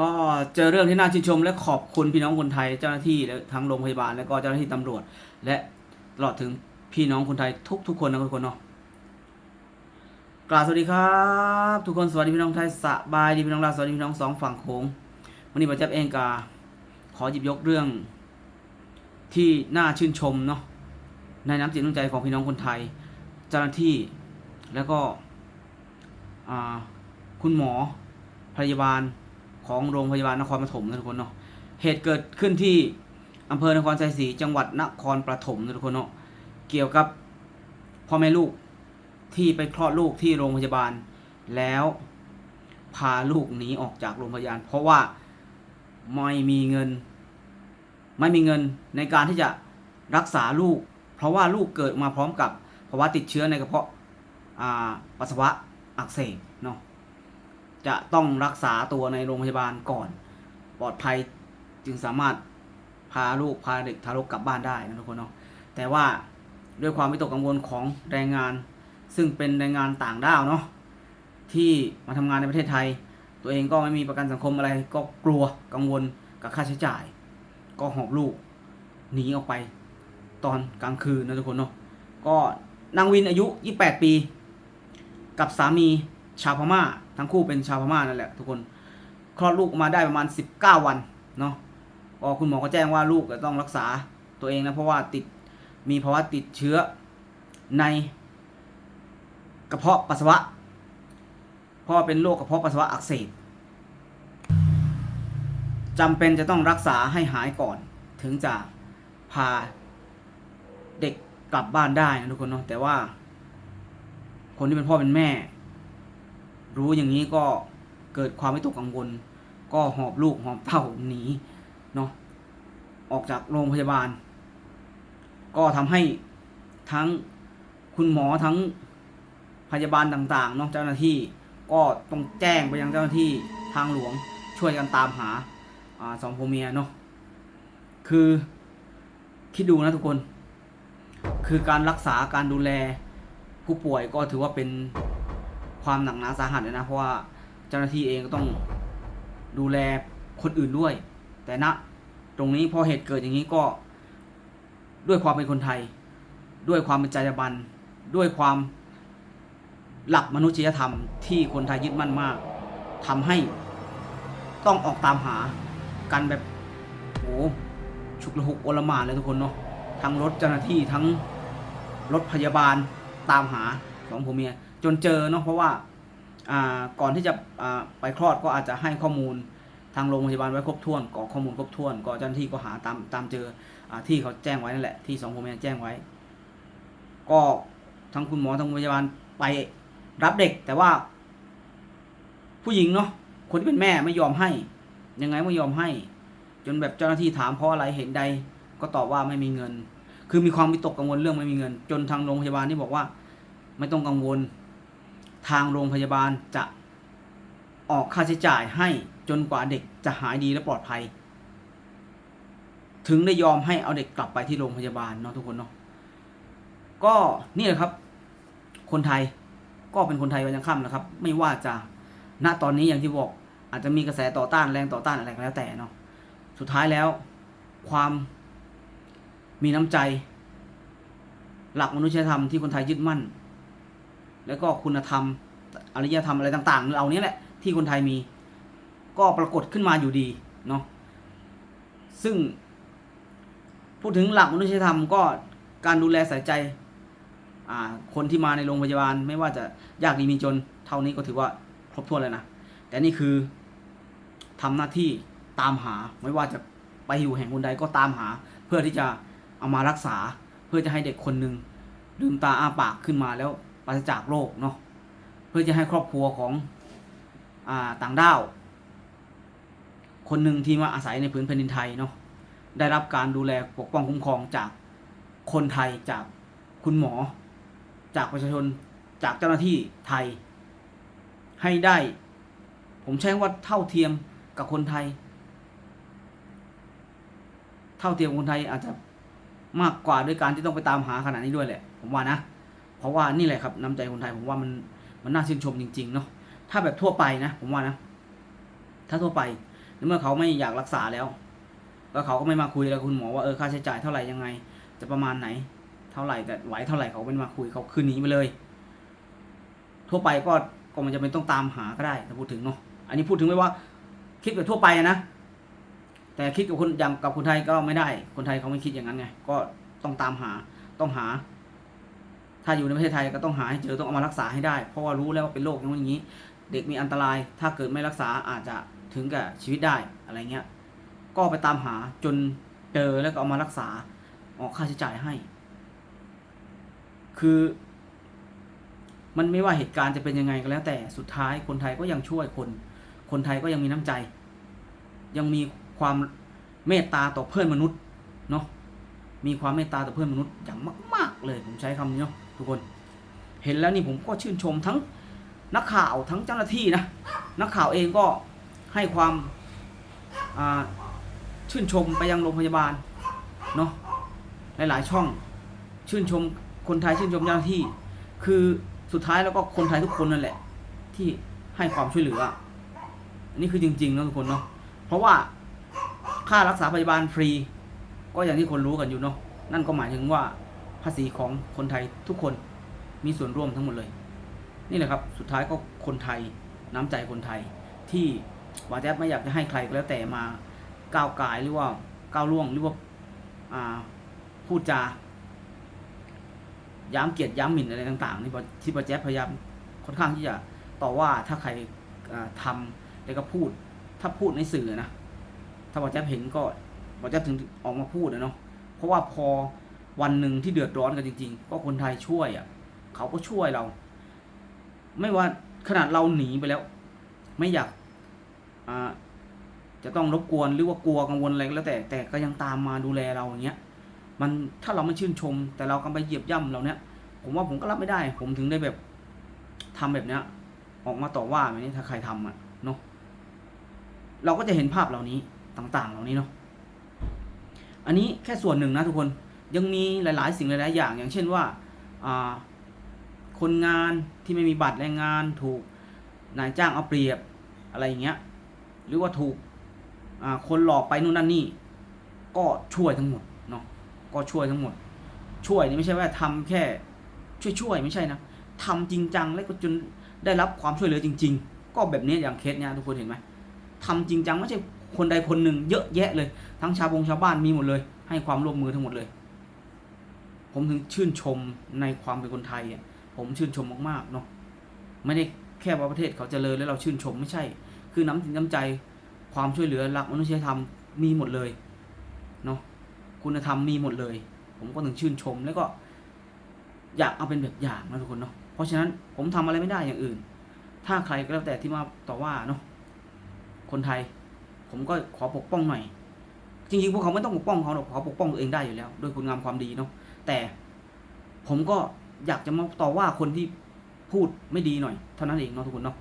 ก็เจอเรื่องที่น่าชื่นชม และขอบคุณพี่น้องคนไทยเจ้าหน้าที่และทั้งโรงพยาบาลและก็เจ้าหน้าที่ตำรวจ และตลอดถึงพี่น้องคนไทยทุกทุกๆคนนะทุกคนเนาะกราบสวัสดีครับ ทุกคนสวัสดีพี่น้องไทยสบายดีพี่น้องลาวสวัสดีพี่น้องสองฝั่งโขงวันนี้ประจับเองกาขอหยิบยกเรื่องที่น่าชื่นชมเนาะในน้ำจิตน้ำใจของพี่น้องคนไทย เจ้าหน้าที่แล้วก็คุณหมอพยาบาล ของโรงพยาบาลนครปฐมนะทุกคนเนาะเหตุเกิดขึ้นที่อำเภอนครชัยศรีจังหวัดนครปฐมนะทุกคนเนาะเกี่ยวกับพ่อแม่ลูกที่ไปคลอดลูกที่โรงพยาบาล แล้วพาลูกหนีออกจากโรงพยาบาล เพราะว่าไม่มีเงิน ไม่มีเงินในการที่จะรักษาลูก เพราะว่าลูกเกิดมาพร้อมกับภาวะติดเชื้อในกระเพาะปัสสาวะอักเสบเนาะ จะต้องรักษาตัวในโรงพยาบาลก่อน ปลอดภัยจึงสามารถพาลูกพาเด็กทารกกลับบ้านได้นะทุกคนเนาะแต่ว่าด้วยความวิตกกังวลของแรงงาน ซึ่งเป็นแรงงานต่างด้าวเนาะที่มาทำงานในประเทศไทย ตัวเองก็ไม่มีประกันสังคมอะไรก็กลัวกังวลกับค่าใช้จ่าย ก็หอบลูกหนีออกไปตอนกลางคืนนะทุกคนเนาะก็นางวินอายุ 28 ปี กับสามี ชาวพม่า ทั้งคู่เป็นชาวพม่านั่นแหละทุกคนคลอดลูกออกมาได้ประมาณ 19 วันเนาะก็คุณหมอก็แจ้งว่าลูกจะต้องรักษาตัวเองนะเพราะว่าติดมีภาวะติดเชื้อในกระเพาะปัสสาวะ เพราะเป็นโรคกระเพาะปัสสาวะอักเสบจำเป็นจะต้องรักษาให้หายก่อน ถึงจะพาเด็กกลับบ้านได้นะทุกคนเนาะแต่ว่า คนที่เป็นพ่อเป็นแม่ รู้อย่างนี้ก็เกิดความไม่ตกกังวล ก็หอบลูกหอบเต้าหนีเนาะออกจากโรงพยาบาล ก็ทำให้ทั้งคุณหมอทั้งพยาบาลต่างๆเนาะเจ้าหน้าที่ก็ต้องแจ้งไปยังเจ้าหน้าที่ทางหลวงช่วยกันตามหาอสองผัวเมียเนาะคือคิดดูนะทุกคน คือการรักษาการดูแลผู้ป่วยก็ถือว่าเป็น ความหนักหนาสาหัสเลยนะเพราะว่าเจ้าหน้าที่เองก็ต้องดูแลคนอื่นด้วย แต่ณตรงนี้พอเหตุเกิดอย่างนี้ก็ ด้วยความเป็นคนไทย ด้วยความเป็นจรรยาบรรณด้วยความหลักมนุษยธรรมที่คนไทยยึดมั่นมากทำให้ต้องออกตามหากันแบบโอ้ฉุกละหุกโอลหมานเลยทุกคนเนาะทั้งรถเจ้าหน้าที่ทั้งรถพยาบาลตามหาสองผัวเมีย จนเจอเนาะเพราะว่าอ่าก่อนที่จะอ่าไปคลอดก็อาจจะให้ข้อมูลทางโรงพยาบาลไว้ครบถ้วนกรอกข้อมูลครบถ้วน ก็เจ้าหน้าที่ก็หาตามตามเจออาที่เขาแจ้งไว้นั่นแหละที่สองผัวเมียแจ้งไว้ ก็ทั้งคุณหมอทั้งพยาบาลไปรับเด็ก แต่ว่า ผู้หญิงเนาะคนที่เป็นแม่ไม่ยอมให้ ยังไงไม่ยอมให้ จนแบบเจ้าหน้าที่ถามเพราะอะไรเห็นใด ก็ตอบว่าไม่มีเงิน คือมีความวิตกกังวลเรื่องไม่มีเงิน จนทางโรงพยาบาลที่บอกว่า ไม่ต้องกังวล ทางโรงพยาบาลจะออกค่าใช้จ่ายให้จนกว่าเด็กจะหายดีและปลอดภัย ถึงได้ยอมให้เอาเด็กกลับไปที่โรงพยาบาลเนาะทุกคนเนาะก็นี่แหละครับ คนไทยก็เป็นคนไทยวันยังค่ำนะครับ ไม่ว่าจะณตอนนี้อย่างที่บอกอาจจะมีกระแสต่อต้านแรงต่อต้านอะไรก็แล้วแต่เนาะสุดท้ายแล้ว ความมีน้ำใจ หลักมนุษยธรรมที่คนไทยยึดมั่น แล้วก็คุณธรรมอริยธรรมอะไรต่างๆเหล่านี้แหละที่คนไทยมี ก็ปรากฏขึ้นมาอยู่ดีเนาะซึ่ง พูดถึงหลักมนุษยธรรมก็การดูแลใส่ใจคนที่มาในโรงพยาบาล ไม่ว่าจะยากดีมีจนเท่านี้ก็ถือว่าครบถ้วนแล้วนะแต่นี่คือทำหน้าที่ตามหาไม่ว่าจะไปอยู่แห่งคนใดก็ตามหา เพื่อที่จะเอามารักษา เพื่อจะให้เด็กคนหนึ่งลืมตาอ้าปากขึ้นมาแล้ว ปราศจากโรคเนาะเพื่อจะให้ครอบครัวของอ่าต่างด้าว คนหนึ่งที่มาอาศัยในพื้นแผ่นดินไทยเนาะได้รับการดูแลปกป้องคุ้มครองจากคนไทยจากคุณหมอ จากประชาชนจากเจ้าหน้าที่ไทย ให้ได้ ผมใช้ว่าเท่าเทียมกับคนไทย เท่าเทียมคนไทยอาจจะมากกว่าด้วยการที่ต้องไปตามหาขนาดนี้ด้วยแหละ ผมว่านะ ราะว่านี่แหละครับน้ำใจคนไทยผมว่ามันมันน่าชื่นชมจริง ๆ เนาะถ้าแบบทั่วไปนะ ผมว่านะ ถ้าทั่วไปเมื่อเขาไม่อยากรักษาแล้ว แล้วเขาก็ไม่มาคุยแล้วคุณหมอว่าเออค่าใช้จ่ายเท่าไหร่ยังไง จะประมาณไหน เท่าไหร่แต่ไหวเท่าไหร่เขาไม่มาคุยเขาคืนหนีไปเลย ทั่วไปก็ก็มันจะเป็นต้องตามหาก็ได้ถ้าพูดถึงเนาะอันนี้พูดถึงไม่ว่า คิดแบบทั่วไปนะแต่คิดกับคนอย่างกับคนไทยก็ไม่ได้ คนไทยเขาไม่คิดอย่างนั้นไงก็ต้องตามหาต้องหา ถ้าอยู่ในประเทศไทยก็ต้องหาให้เจอต้องเอามารักษาให้ได้ เพราะว่ารู้แล้วว่าเป็นโรคอย่างนี้ เด็กมีอันตราย ถ้าเกิดไม่รักษาอาจจะถึงกับชีวิตได้อะไรเงี้ย ก็ไปตามหาจนเจอแล้วก็เอามารักษาออกค่าใช้จ่ายให้ คือ มันไม่ว่าเหตุการณ์จะเป็นยังไงก็แล้ว แต่สุดท้ายคนไทยก็ยังช่วยคน คนไทยก็ยังมีน้ำใจ ยังมีความเมตตาต่อเพื่อนมนุษย์เนาะมีความเมตตาต่อเพื่อนมนุษย์อย่างมาก ๆ เลยผมใช้คำนี้เนาะ ทุกคน เห็นแล้วนี่ผมก็ชื่นชมทั้งนักข่าวทั้งเจ้าหน้าที่นะนักข่าวเองก็ให้ความชื่นชมไปยังโรงพยาบาลเนาะหลายๆช่อง ชื่นชมคนไทยชื่นชมเจ้าหน้าที่ คือสุดท้ายแล้วก็คนไทยทุกคนนั่นแหละ ที่ให้ความช่วยเหลืออันนี้คือจริงๆนะทุกคนเนาะเพราะว่าค่ารักษาพยาบาลฟรี ก็อย่างที่คนรู้กันอยู่เนาะนั่นก็หมายถึงว่า ภาษีของคนไทยทุกคนมีส่วนร่วมทั้งหมดเลย นี่แหละครับสุดท้ายก็คนไทยน้ำใจคนไทย ที่ว่าแจ๊บไม่อยากจะให้ใครก็แล้วแต่มาก้าวไก่ายหรือว่าก้าวล่วงหรือว่าาพูดจาย้ำเกียรติย้ำหมิ่นอะไรต่างๆนี่ที่ปาแจ๊บพยายามค่อนข้างที่จะต่อว่าถ้าใครอ่าทำแล้วก็พูดถ้าพูดในสื่อนะถ้าบอแจ๊บเห็นก็บอแจ๊บถึงออกมาพูดนะเนาะเพราะว่าพอ วันหนึ่งที่เดือดร้อนกันจริง ๆ ก็คนไทยช่วยอะเขาก็ช่วยเรา ไม่ว่าขนาดเราหนีไปแล้ว ไม่อยากจะต้องรบกวนหรือว่ากลัวกังวลอะไรก็แล้วแต่แต่ก็ยังตามมาดูแลเราอย่างเงี้ย มันถ้าเราไม่ชื่นชม แต่เรากำไปเหยียบย่ำเราเนี้ยผมว่าผมก็รับไม่ได้ ผมถึงได้แบบทำแบบเนี้ย ออกมาต่อว่าแบบนี้ถ้าใครทำอะเนาะเราก็จะเห็นภาพเหล่านี้ต่าง ๆ เหล่านี้เนาะอันนี้แค่ส่วนหนึ่งนะทุกคน ยังมีหลาย ๆ สิ่งหลาย ๆ อย่าง อย่างเช่นว่าคนงานที่ไม่มีบัตรแรงงานถูกนายจ้างเอาเปรียบอะไรอย่างเงี้ยหรือว่าถูกคนหลอกไปนู่นนั่นนี่ก็ช่วยทั้งหมดเนาะก็ช่วยทั้งหมด ช่วยนี่ไม่ใช่ว่าทำแค่ช่วยช่วยๆไม่ใช่นะทำจริงจังแล้วก็จนได้รับความช่วยเหลือจริง ๆ ก็แบบนี้อย่างเคสเนี้ยทุกคนเห็นไหมทำจริงจังไม่ใช่คนใดคนหนึ่งเยอะแยะเลย ทั้งชาวบงชาวบ้านมีหมดเลย ให้ความร่วมมือทั้งหมดเลย ผมถึงชื่นชมในความเป็นคนไทยอะผมชื่นชมมากๆเนาะไม่ได้แค่ว่าประเทศเขาเจริญแล้วเราชื่นชมไม่ใช่ คือน้ำจิตน้ำใจความช่วยเหลือหลักมนุษยธรรมมีหมดเลยเนาะคุณธรรมมีหมดเลย ผมก็ถึงชื่นชมแล้วก็ อยากเอาเป็นแบบอย่างนะทุกคนเนาะเพราะฉะนั้นผมทำอะไรไม่ได้อย่างอื่น ถ้าใครก็แล้วแต่ที่มาต่อว่าเนาะคนไทย ผมก็ขอปกป้องหน่อยจริงๆพวกเขาไม่ต้องปกป้องเขาหรอกเขาปกป้องตัวเองได้อยู่แล้ว ด้วยคุณงามความดีเนาะ แต่ผมก็อยากจะมาต่อว่าคนที่พูดไม่ดีหน่อย เท่านั้นเองเนาะทุกคนเนาะ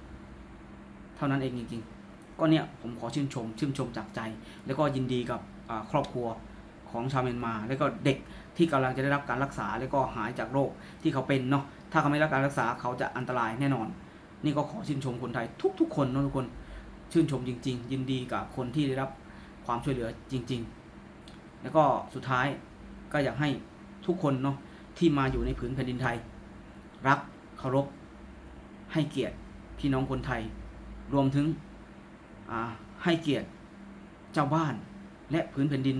เท่านั้นเองจริงๆ ก็เนี่ยผมขอชื่นชม ชื่นชมจากใจ แล้วก็ยินดีกับครอบครัวของชาวเมียนมา แล้วก็เด็กที่กำลังจะได้รับการรักษา แล้วก็หายจากโรคที่เขาเป็นเนาะถ้าเขาไม่รับการรักษาเขาจะอันตรายแน่นอน นี่ก็ขอชื่นชมคนไทยทุกๆ คนเนาะทุกคนชื่นชมจริง ๆ ยินดีกับคนที่ได้รับความช่วยเหลือจริง ๆ แล้วก็สุดท้ายก็อยากให้ ทุกคนเนาะที่มาอยู่ในผืนแผ่นดินไทย รักเคารพให้เกียรติพี่น้องคนไทย รวมถึงให้เกียรติเจ้าบ้านและผืนแผ่นดิน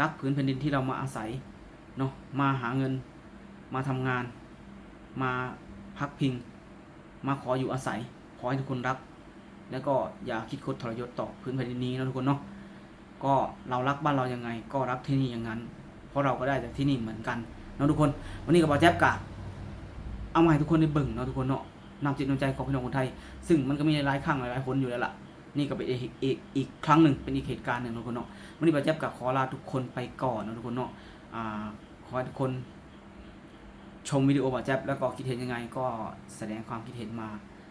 รักผืนแผ่นดินที่เรามาอาศัยเนาะมาหาเงินมาทำงาน มาพักพิง มาขออยู่อาศัย ขอให้ทุกคนรัก แล้วก็อย่าคิดคดทรยศต่อพื้นแผ่นดินนี้นะทุกคนเนาะก็เรารักบ้านเรายังไง ก็รักที่นี่อย่างนั้น เพราะเราก็ได้จากที่นี่เหมือนกันเนาะทุกคน วันนี้กับบอแจ๊บกะเอามาให้ทุกคนได้เบิ่งเนาะทุกคนเนาะนำจิตนำใจของพี่น้องคนไทย ซึ่งมันก็มีหลายครั้งหลายคนอยู่แล้วล่ะ นี่ก็เป็นอีกอีกอีกครั้งหนึ่งเป็นอีกเหตุการณ์หนึ่งนะทุกคนเนาะวันนี้บอแจ๊บกะขอลาทุกคนไปก่อนนะทุกคนเนาะอ่าขอให้ทุกคนชมวิดีโอบอแจ๊บแล้วก็คิดเห็นยังไงก็แสดงความคิดเห็นมา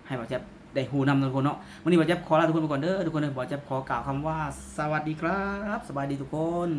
ให้บอแจ๊บได้หูนำนะทุกคนเนาะวันนี้บอแจ๊บขอลาทุกคนไปก่อนเด้อทุกคนเลยบอแจ๊บขอกล่าวคำว่า สวัสดีครับ สบายดีทุกคน